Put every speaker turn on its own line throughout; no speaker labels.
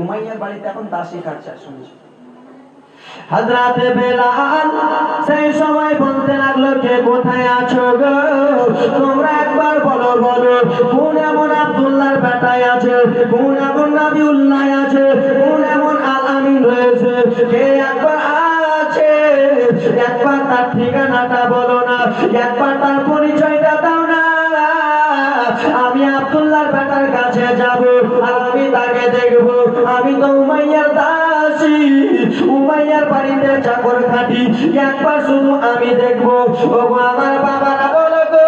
উমাইয়ার বাড়িতে এখন দাসী কাটছে শুনছি
বেলাল সেই সময় বলতে লাগল, কে কোথায় আছো গো? তোমরা একবার বলো বলো, কোন এমন আব্দুল্লাহর বেটায় আছে? কোন এমন আছে? কোন এমন রয়েছে? কে একবার আছে? একবার তার ঠিকানাটা বলো না, একবার তার পরিচয়টা আমি তো উমাইয়ার দাসী উমাইয়ার বাড়িতে চাকর খাটি। একবার শুধু আমি দেখব। ওগো আমার বাবারা বলো গো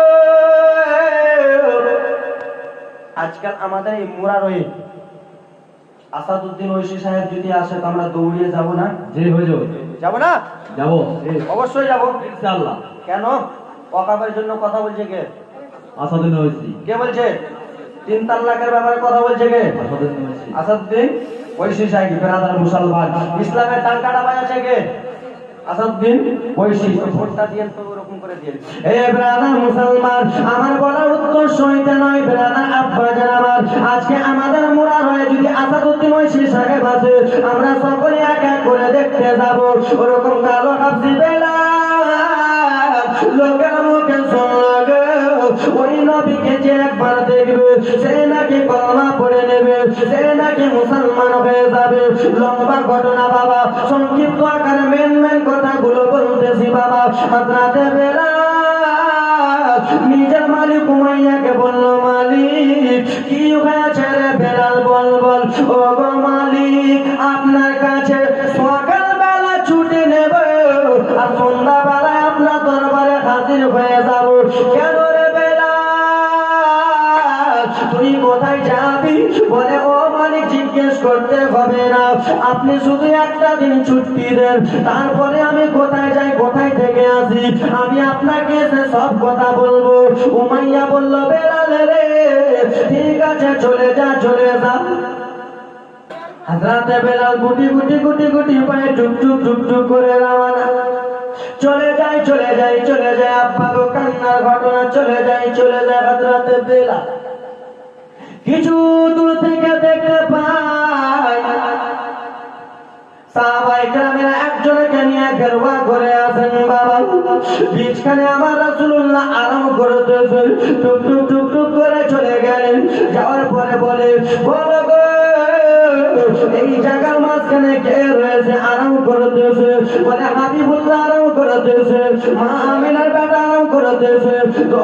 আজকাল আমাদের এই মোড়া রয়ে আসাদুদ্দিন ঐশী সাহেব যদি আসে তো আমরা দৌড়িয়ে যাব না?
জি হুজুর
যাব। না?
যাব।
অবশ্যই যাব।
ইনশাআল্লাহ।
কেন? অকাবের জন্য কথা বলছে কে?
আসাদুদ্দিন হয়েছি
কে বলছে? তিন তাল্লাকের ব্যাপারে কথা বলছে কে?
আসাদুদ্দিন
আসাদুদ্দিন ঐশী সাহেব বেরাদার মুসলমান। ইসলামের টাঙ্কাটা বাজাচ্ছে কে? দিয়ে ওরকম করে দিয়ে
এ মুসলমান, আমার নয় আমার। আজকে আমাদের মোড়া রয়ে যদি আমরা সকলে এক এক করে দেখতে যাব। ওরকম কালো সে নাকি মুসলমান হয়ে যাবে। লম্বা ঘটনা বাবা, সংক্ষিপ্ত আকারে মেন মেন কথাগুলো বলতেছি বাবা। হাজরাতে বেলা নিজের মালিক উমাইয়াকে বলল, মালিক, কি হয়েছে রে বেলাল? বল বল। ও মালিক জিজ্ঞেস করতে হবে না। আপনি শুধু একটা দিন ছুটি দেন, তারপরে আমি কোথায় যাই, কোথায় থেকে আসি, আমি আপনাকে সব কথা বলব। উমাইয়া বলল, বেলাল রে, ঠিক আছে, চলে যা চলে যা। হাজরাতে বেলাল গুটি গুটি গুটি গুটি পায়ে টুক টুক টুক টুক করে রওনা। চলে যাই চলে যাই চলে যাই, আব্বা গো, কান্নার ঘটনা। চলে যাই চলে যাই হাজরাতে বেলাল। কিছু দূর আরাম আরাম করতেছে। আরাম করতেছে। তো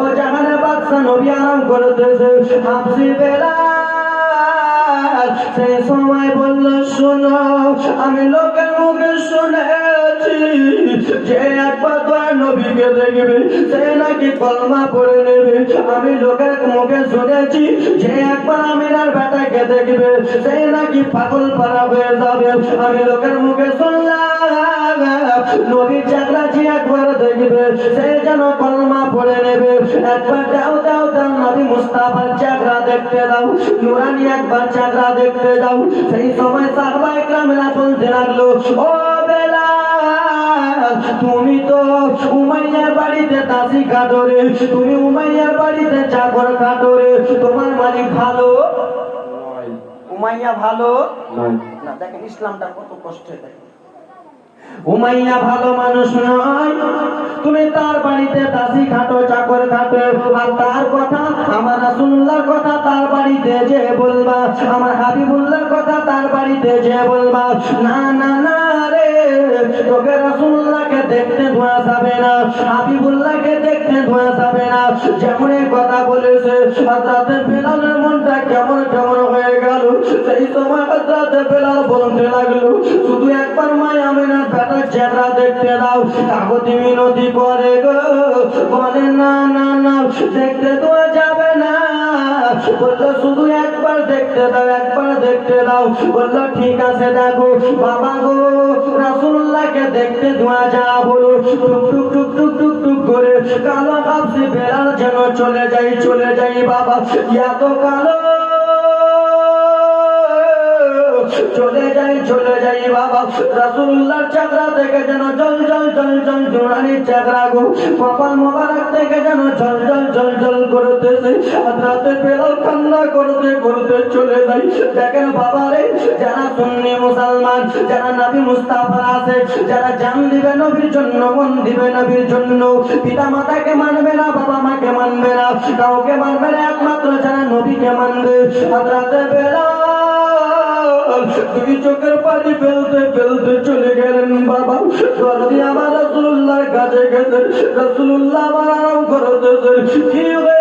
বাদশা নবী আরাম করতেছে। বেলা সময় বলল, শোনো, আমি লোকের মুখে শুনেছি যে একবার নবীকে দেখবে, সে নাকি কলমা পড়ে নেবে। আমি লোকের মুখে শুনেছি যে একবার আমিনার বেটাকে দেখবে, সে নাকি পাগল হয়ে যাবে। আমি লোকের মুখে শুনলাম দেখবে সে যেন কলমা পড়ে নেবে। একবার দাও দাও দাও নবী মুস্তাফার দেখতে দাও। নুরানি একবার দেখতে দাও। সেই সময় সাহবা একরামেরা বলতে লাগল ও তুমি তো উমাইয়ার বাড়িতে দাসি কাটরে তুমি উমাইয়ার বাড়িতে চাকর কাটরে তোমার মালিক ভালো?
উমাইয়া ভালো? না দেখেন ইসলামটা কত কষ্টে দেখেন।
উমাইয়া ভালো মানুষ নয়। তুমি তার বাড়িতে দাসি খাটো, চাকর খাটো, আর তার কথা, আমার রাসূলুল্লাহর কথা তার বাড়িতে যে বলবা, আমার হাবিবুল্লাহর কথা তার বাড়িতে যে বলবা, না না না রে, তোকে রাসূলুল্লাহকে দেখতে ধোয়া যাবে না, হাবিবুল্লাহকে দেখতে ধোয়া যাবে না। যেমন কথা বলেছে, হযরতে বেলালের মনটা কেমন সেই সময় বলে তো বলল ঠিক আছে, দেখো, বাবা গো, রাসূলুল্লাহকে দেখতে ধোয়া যা হলো। টুক টুক টুক টুক টুক টুক করে কালো হাফসি বেড়াল যেন চলে যাই চলে যাই বাবা। এত কালো চলে যাই চলে যাই বাবা। রাসূলুল্লাহর চাকরা থেকে যেন জল জল জল জল জোনানি চাকরা গো। কপাল মোবারক থেকে যেন জল জল জল জল করতেছে। রাতে বেলাল কান্না করতে করতে চলে যাই। দেখেন বাবা রে যারা সুন্নি মুসলমান, যারা নবী মুস্তাফা আছে, যারা জান দিবে নবীর জন্য, মন দিবে নবীর জন্য। পিতা মাতাকে মানবে না বাবা মাকে মানবে না। কাউকে মানবে না, একমাত্র যারা নবীকে মানবে। রাতে বেলা দুই চোখের পানি ফেলতে ফেলতে চলে গেলেন বাবা দরদি আমার রসুল্লাহর কাছে গেছেন রসুল্লাহ আমার আরাম করতেছেন। কি হয়েছে?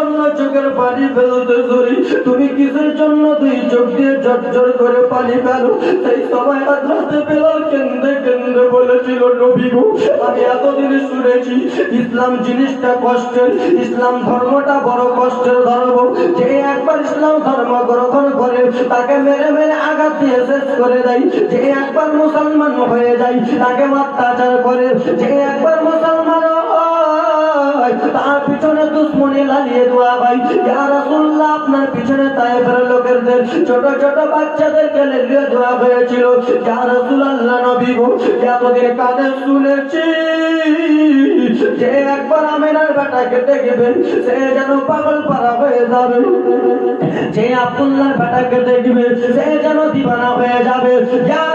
জন্য চোখের পানি ফেলতে ধরি। তুমি কিসের জন্য দুই চোখ দিয়ে ঝরঝর করে পানি ফেলো? সেই সময় হাজরাতে বেলাল কেন্দ্রে কেন্দ্রে বলেছিল, নবী গো, আমি এতদিন শুনেছি ইসলাম জিনিসটা কষ্টের। ইসলাম ধর্মটা বড় কষ্টের ধর্ম। যে একবার ইসলাম ধর্ম গ্রহণ করে, তাকে মেরে মেরে আঘাত দিয়ে শেষ করে দেয়। যে একবার মুসলমান হয়ে যায়, তাকে অত্যাচার করে। যে একবার মুসলমান তার পিছনে দুশ্মনী লালিয়ে ভাই। আপনার পিছনে লোকেদের, ছোট ছোট হয়েছিল। নবী গো এতদিন শুনেছি। যে একবার আমিনার সে যেন পাগল পারা হয়ে যাবে। যে সে যেন দিবানা হয়ে যাবে। ইয়া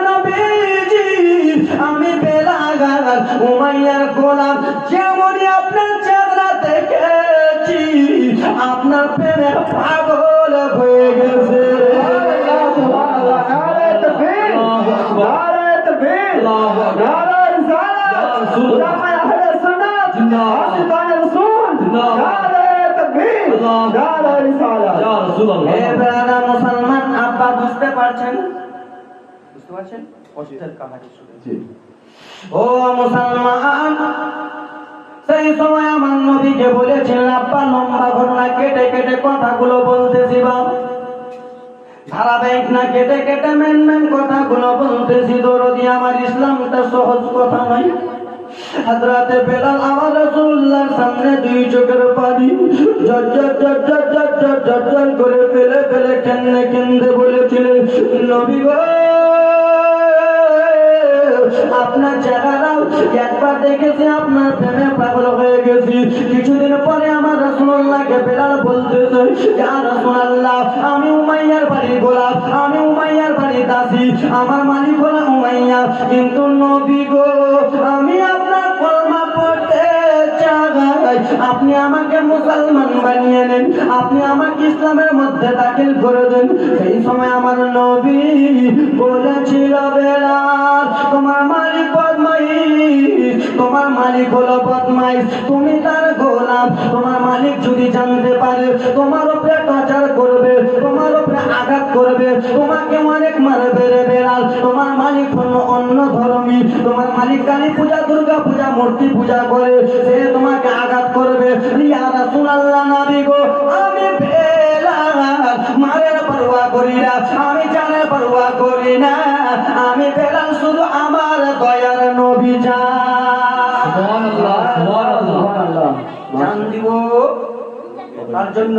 নবীজি, আমি বেলাগাল উমাইয়ার গোলাম যেমনই পাগল হয়ে গেছে মুসলমান আব্বা বুঝতে পারছেন? বুঝতে পারছেন? কষ্টের কাহিনী শুনেছি ও মুসলমান। সেই সময় আমার নদীকে বলেছিলেন আপা লম্বা ঘটনা, কেটে কেটে কথাগুলো বলতেছি বা। ধারাবাহিক না কেটে কেটে মেন মেন কথাগুলো বলতেছি, দরদি, আমার ইসলামটা সহজ কথা নয়। সামনে দুই চোখের পানি করে ফেলে ফেলে কেন্দ্রে বলেছিলেন, নবী আপনার চেহারাও একবার দেখেছি, আপনার প্রেমে পাগল হয়ে গেছি। কিছুদিন পরে আমার রসুল্লাহকে বেলাল বলতেছে আমি উমাইয়ার বাড়ি গোলাপ, আমি উমাইয়ার বাড়ি দাসি আমার মালিক হলাম উমাইয়া। কিন্তু নবী গো, আমি আপনি আমাকে মুসলমান বানিয়ে নেন, আপনি আমাকে ইসলামের মধ্যে দাখিল করে দেন। সেই সময় আমার নবী বলেছিল, বেলাল, তোমার মালিক বদমাইশ, তোমার মালিক হলো বদমাইশ। তুমি তার গোলাম, তোমার মালিক যদি জানতে পারে তোমার উপরে টর্চার করবে তোমার আঘাত করবে। তোমাকে অনেক মারবে রে বেড়াল। তোমার মালিক হলো অন্য ধর্মী। তোমার মালিক কালী পূজা দুর্গা পূজা মূর্তি পূজা করে। সে তোমাকে আঘাত করবে। ইয়া রাসূলুল্লাহ নবী গো আমি মারের পরোয়া করি না আমি জানের পরোয়া করি না। আমি বেলাল শুধু আমার দয়ার নবী জান দিব। তার জন্য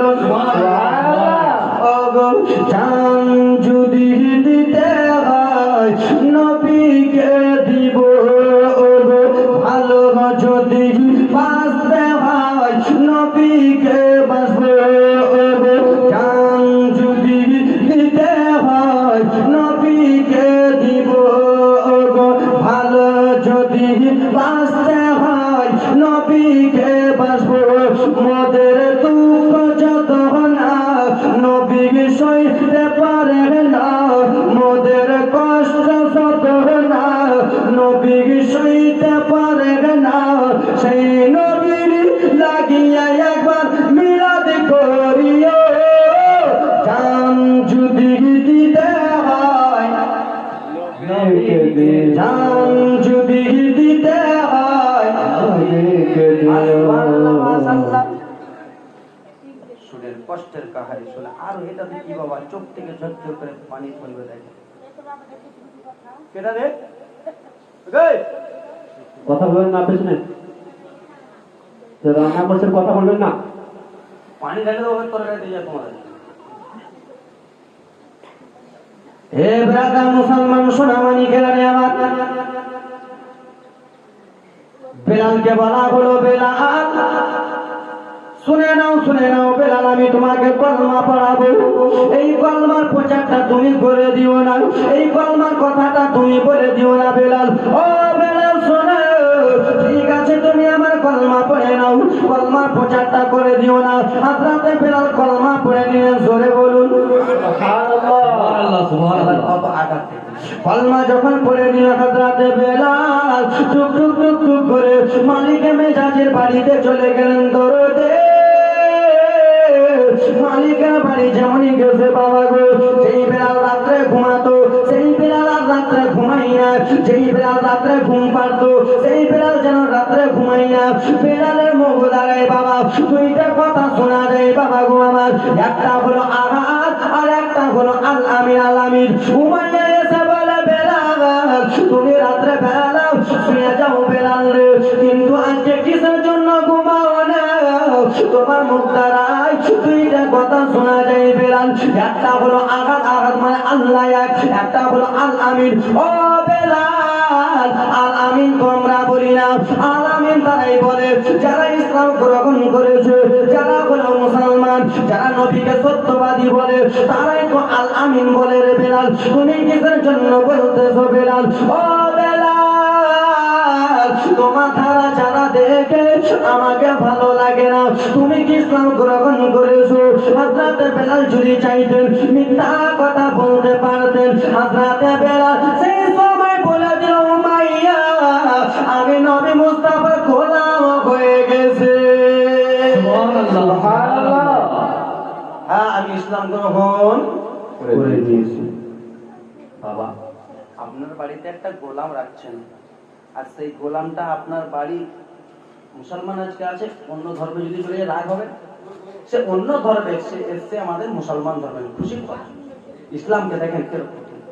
পানি পড়বে দেখে। কেটা রে?
কথা বলবেন না পেছনে রান্না করছেন কথা বলবেন না।
পানি ঢালে ওকে তরকারি দিয়ে যায় তোমাদের
হে ব্রাদার মুসলমান সোনামানি খেলানে আমার। বেলালকে বলা হলো বেলাল। শুনে নাও শুনে নাও, বেলাল, আমি তোমাকে কলমা পড়াবো। এই কলমার প্রচারটা তুমি করে দিও না। এই কলমার কথাটা তুমি বলে দিও না, বেলাল। ও বেলাল, শোনো, ঠিক আছে, তুমি আমার কলমা পড়ে নাও। কলমার প্রচারটা করে দিও না। হাজরাতে বেলাল কলমা পড়ে নিয়ে জোরে বলুন। কলমা যখন পড়ে নিল হাজরাতে বেলাল টুক টুক টুক টুক করে মালিক মেজাজের বাড়িতে চলে গেলেন দরদে। মালিকের বাড়ি যেমনই গেছে বাবা গো সেই বেলাল রাত্রে ঘুমাতো, সেই বেলাল আর রাত্রে ঘুমাইয়া যেই বেলাল রাত্রে ঘুম পারতো সেই বেলাল যেন রাত্রে ঘুমাইয়া বেড়ালের মুখ দাঁড়ায় বাবা, দুইটা কথা শোনা যায় বাবা গো আমার। একটা হলো আঘাত আর একটা হলো আল আমির আল আমির উমাইয়া এসে বলে, বেলাল, তুমি রাত্রে বেলা তোমার মুখ দ্বারাই দুইটা কথা শোনা যায় বেলাল। একটা হলো আঘাত আঘাত মানে আল্লাহ এক, একটা হলো আল আমিন ও বেলাল আল আমিন তোমরা বলি না। আল আমিন তারাই বলে, যারা ইসলাম গ্রহণ করেছে, যারা হলো মুসলমান, যারা নবীকে সত্যবাদী বলে, তারাই তো আল আমিন বলে রে বেলাল। তুমি কিসের জন্য বলতেছো বেলাল? ও তোমার ধারা যারা দেখে আমাকে ভালো লাগে না। তুমি কি ইসলাম গ্রহণ করেছ? হাজরাতে বেলাল যদি চাইতেন মিথ্যা কথা বলতে পারতেন। হাজরাতে বেলাল সেই সময় বলে দিল মাইয়া আমি নবী মুস্তাফার গোলাম হয়ে গেছে। হ্যাঁ আমি ইসলাম গ্রহণ করে দিয়েছি।
বাবা আপনার বাড়িতে একটা গোলাম রাখছেন। আর সেই গোলামটা আপনার বাড়ি মুসলমান আজকে আছে, অন্য ধর্মে যদি চলে যায়, রাগ হবে। সে অন্য ধর্মে সে এসছে আমাদের মুসলমান ধর্মে খুশি ইসলামকে দেখেন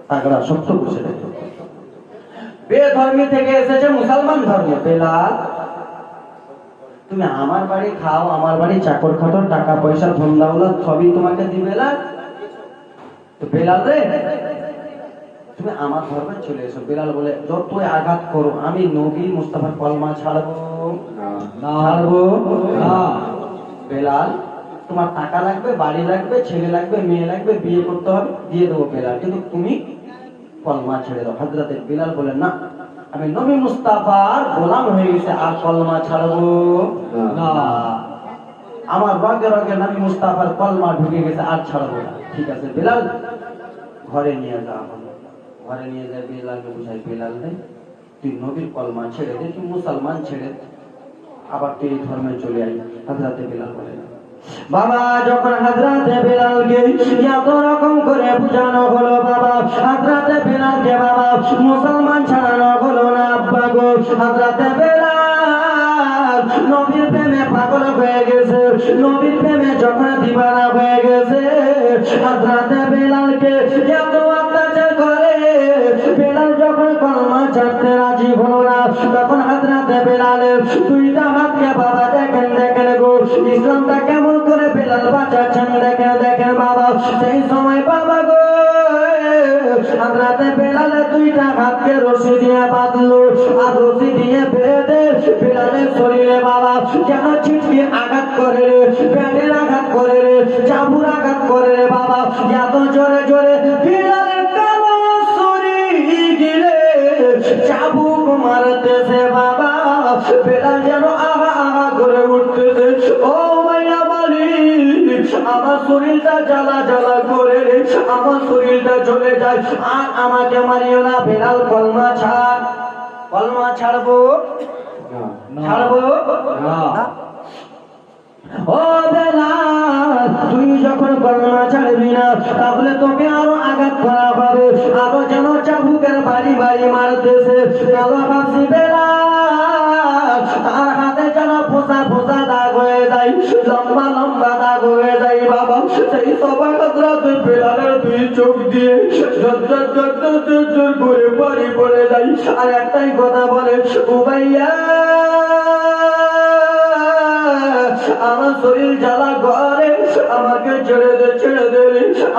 তাগড়া, সত্য বেধর্মী থেকে এসেছে মুসলমান ধর্ম, বেলাল। তুমি আমার বাড়ি খাও, আমার বাড়ি চাকর খাটো, টাকা পয়সা ধন দৌলত সবই তোমাকে দিবে তো বেলাল রে তুমি আমার ধর্মে চলে এসো। বেলাল বলে যতই আঘাত করো আমি নবী মুস্তাফার কলমা ছাড়বো। ছাড়বো? বেলাল তোমার টাকা লাগবে বাড়ি লাগবে ছেলে লাগবে মেয়ে লাগবে বিয়ে করতে হবে দিয়ে দেবো বেলাল। কিন্তু তুমি কলমা ছেড়ে দাও। হাজরাতে বেলাল বলেন না আমি নবী মুস্তাফার গোলাম হয়ে গেছে আর কলমা ছাড়বো
না।
আমার রগে রগে নবী মুস্তাফার কলমা ঢুকে গেছে আর ছাড়বো না। ঠিক আছে বেলাল ঘরে নিয়ে যাওয়া ঘরে নিয়ে যায় বেলালকে বুঝাই বেলাল রে তুই নবীর কলমা ছেড়ে দে, তুই মুসলমান ছেড়ে আবার তুই এই ধর্মে চলে আই হাজরাতে বেলাল বলে না। বাবা, যখন হাজরাতে বেলালকে এত রকম করে বুঝানো হলো, বাবা, হাজরাতে বেলালকে বাবা, মুসলমান ছাড়ানো হলো না, আব্বা গো। হাজরাতে বেলাল নবীর প্রেমে পাগল হয়ে গেছে, নবীর প্রেমে যখন দিবানা হয়ে গেছে, হাজরাতে বেলালে দুইটা হাতকে রশি দিয়ে বাঁধলো। আর রশি দিয়ে বেঁধে বেলালের শরীরে বাবা, যেন ছিটকে আঘাত করে রে পেটের আঘাত করে রে চাবুর আঘাত করে রে বাবা। এত জোরে জোরে বেলালের কালো শরীর গিলে? চাবুক মারতেছে বাবা, বেলাল যেন আগা আগা করে উঠতেছে। ও মাইয়া মালিক, আমার শরীরটা জ্বালা জ্বালা আমার শরীরটা চলে যায়। আর আমাকে মারিও না বেলাল কলমা ছাড়। কলমা ছাড়বো? ছাড়বো? ও বেলাল তুই যখন কলমা ছাড়বি না তাহলে তোকে আরও আঘাত করা হবে। আরও যেন চাবুকের বাড়ি বাড়ি মারতেছে। কালো ভাবছি চোখ দিয়ে করে বাড়ি পড়ে যাই। আর একটাই কথা বলে, উবাইয়া, আমার শরীর জ্বালা করে, আমাকে ছেড়ে দে ছেড়ে দে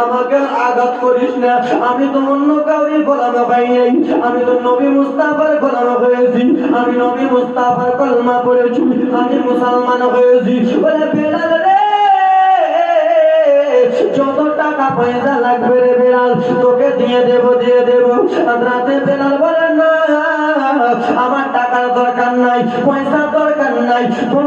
আমাকে আঘাত করিস না। আমি তো অন্য কাউরি গোলামে পাই নাই। আমি তো নবী মুস্তাফার গোলামে হয়েছি। আমি নবী মুস্তাফার কলমা পড়েছি। আমি মুসলমান হয়েছি। বলে বেলাল রে যত টাকা পয়সা লাগবে রে বেলাল, তোকে দিয়ে দেব দিয়ে দেব। রাতে বেড়াল বলেন না, আমার টাকার দরকার নাই পয়সা দরকার নাই কোন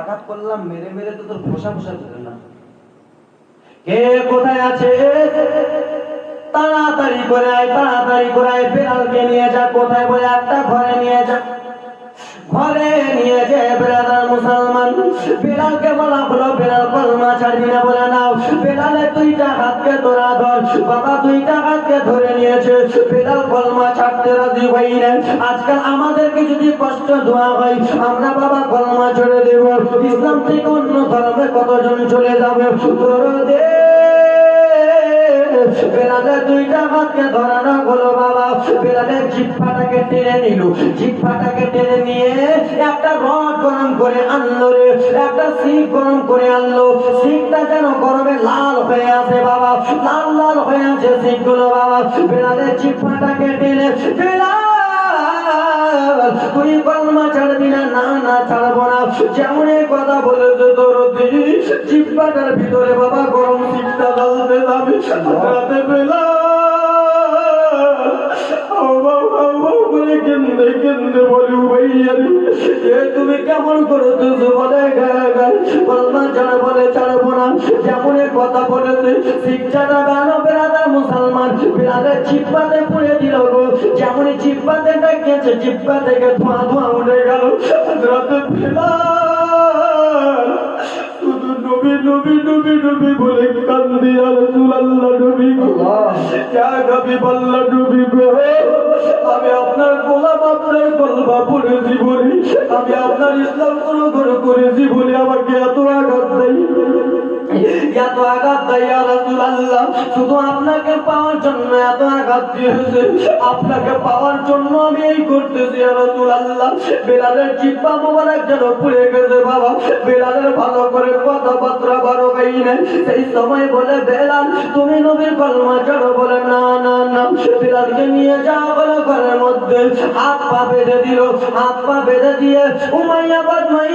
আঘাত করলাম, মেরে মেরে তো তোর পোষা পোষা দিল না।
কে কোথায় আছে? তাড়াতাড়ি করে আয়, তাড়াতাড়ি করে আয়, বেড়ালকে নিয়ে যা, কোথায় বলে একটা ঘরে নিয়ে যা। ঘরে নিয়ে যে বেড়াদার মুসলমান, বেড়ালকে বলা হলো, বেড়াল কলমা ছাড়বি না বলে নাও। বেড়ালে দুইটা হাতকে তোরা ধর, বাবা দুইটা হাতকে ধরে নিয়েছে, বেড়াল কলমা না আজকাল আমাদেরকে যদি কষ্ট দেওয়া হয়, আমরা বাবা কলমা দেব। ইসলাম থেকে অন্য ধর্মে কতজন চলে যাবে? দুইটা হাতকে ধরানো হলো বাবা। জিপ্পাটাকে টেনে নিল। জিপ্পাটাকে টেনে নিয়ে একটা রড গরম করে আনলো রে। একটা শিখ গরম করে আনলো। শিখটা যেন গরমে লাল হয়ে আছে বাবা। লাল লাল হয়ে আছে শিখগুলো বাবা। বেলালের জিপ্পাটাকে টেনে তুই কলমা ছাড়বি না না না ছাড়বো না। যেমন কথা তোর জিব্বাটার ভিতরে বাবা গরম রাতে বেলা বলি তুমি কেমন করতেছো বলে গায়ে গায়ে? ছাড়া বলে ছাড়বো না। যেমন কথা বলেছে, শিক্ষাটা মুসলমান বেড়াদের চিপ্পাতে পুড়ে দিল গো। যেমন চিপ্পাতে ডাকিয়েছে চিপ্পা থেকে ধোঁয়া ধোঁয়া উঠে গেল। রাতে বেলাল শুধু নবী নবী নবী নবী বলে কান্দি আর রাসূলুল্লাহ নবী যা নবী বল্লা নবী আমি আপনার গোলাম আপনার কলমা পড়েছি বলি আমি আপনার ইসলাম গ্রহণ করেছি বলে আমাকে এত আঘাত দেয়। এত আঘাত রাসূলুল্লাহ, শুধু আপনাকে পাওয়ার জন্য এত আঘাত দিয়েছে। আপনাকে পাওয়ার জন্য আমি এই করতেছি রাসূলুল্লাহ। বেলালের জিব্বা মোবারক যেন পুড়ে গেছে বাবা। বেলালের ভালো করে কথাবার্তা বারো সেই সময় বলে, বেলাল, তুমি নবীর কলমা চড়ো বলে, না না না। বেলালকে নিয়ে যাও বলে ঘরের মধ্যে হাত পা বেঁধে দিল। হাত পা বেঁধে দিয়ে উমাইয়া বদমাই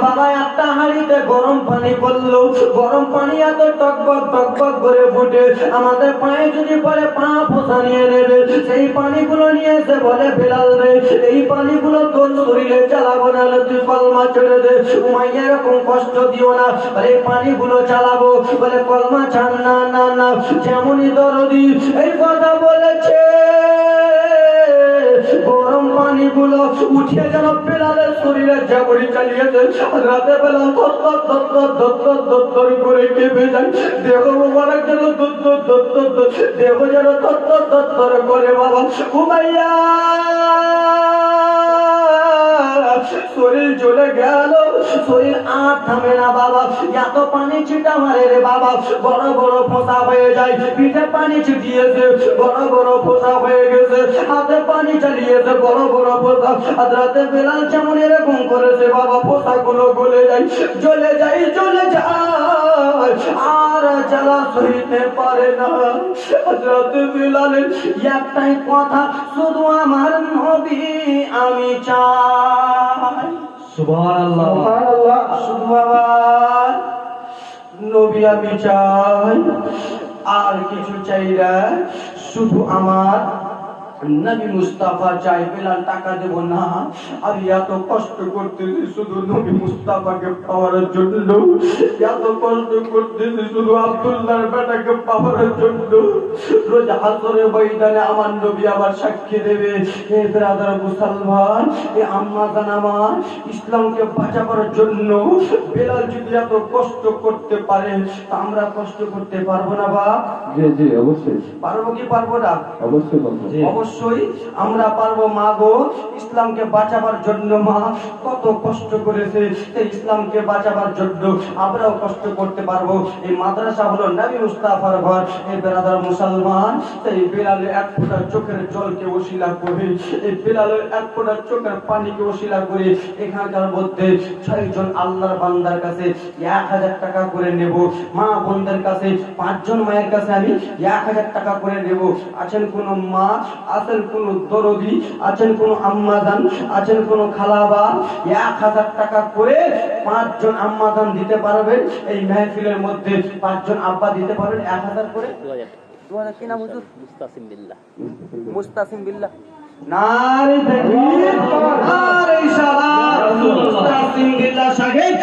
বাবা একটা হাঁড়িতে গরম পানি করল। গরম পানি এত টকবক টকবক করে ফুটে, আমাদের পায়ে যদি পরে পা ফোসা নিয়ে নেবে, সেই পানিগুলো নিয়ে এসে বলে, বেলাল রে, এই পানিগুলো তোর শরীরে চালাবো না তুই কলমা ছেড়ে দে। উমাইয়া এরকম কষ্ট দিও না। বলে পানিগুলো চালাবো। বলে, কলমা ছাড়, না না না, যেমনই দরদি এই কথা বলেছে। গরম পানিগুলো উঠিয়ে যেন বেলালের শরীরে জাগরি চালিয়েছে রাতে বেলা ধর ধর ধর ধর করে কেঁপে যায় দেহ মোবারক যেন ধর ধর দেহ যেন ধর ধর করে বাবা ঘুমাইয়া শরীর চলে গেল। শরীর আর থামে না বাবা। এত পানি ছিটা মারে রে বাবা। বড় বড় ফোঁসা হয়ে যায়। পিঠে পানি ছিটিয়েছে। বড় বড় ফোঁসা হয়ে গেছে। হাতে পানি চালিয়েছে। বড় বড় ফোঁসা। আর রাতে বেলাল যেমন এরকম করেছে। বাবা ফোঁসা গুলো গলে যায়। চলে যাই চলে যায়। আর জ্বালা সইতে পারে না। রাতে বেলালের একটাই কথা, শুধু আমার নবী আমি চাই। নবী আমি চাই আর কিছু চাই না শুধু আমার নবী মুস্তাফা চাই বেলাল টাকা দেব না। আমি এত কষ্ট করতেছি শুধু নবী মুস্তাফাকে পাওয়ার জন্য। এত কষ্ট করতেছি শুধু আব্দুল্লাহর বেটাকে পাওয়ার জন্য। রোজ হাসরে ময়দানে আমার নবী আবার সাক্ষী দেবে। হে ব্রাদার মুসলমান এ আম্মা জান আমার ইসলামকে বাঁচাবার জন্য বেলাল যদি এত কষ্ট করতে পারে তা আমরা কষ্ট করতে পারব না বাপ।
জি জি অবশ্যই।
পারব কি পারব না?
অবশ্যই বলব
অবশ্যই আমরা পারব মা গো, ইসলামকে বাঁচাবার জন্য মা। কত কষ্ট করেছে সেই ইসলামকে বাঁচাবার জন্য। আমরাও কষ্ট করতে পারব। এই মাদ্রাসা হলো নবী মুস্তাফার ঘর। এই বেরাদার মুসলমান সেই বেলালের এক ফোঁটা চোখের জলকে ওসিলা করে, এই বেলালের এক ফোঁটা চোখের পানিকে ওসিলা করে, এখানকার মধ্যে ছয়জন আল্লাহর বান্দার কাছে এক হাজার টাকা করে নেব। মা বোনদের কাছে, পাঁচজন মায়ের কাছে আমি এক হাজার টাকা করে নেব। আছেন কোনো মা? আছেন কোন দরদি আছেন কোন আম্মাদান আছেন কোন খালাবা। এক হাজার টাকা করে পাঁচজন আম্মাদান দিতে পারবেন। এই মেহফিলের মধ্যে পাঁচজন আব্বা দিতে পারবেন এক হাজার করে। দু হাজার? নারী নারী
মুস্তাসিম বিল্লাহ
সাহেব।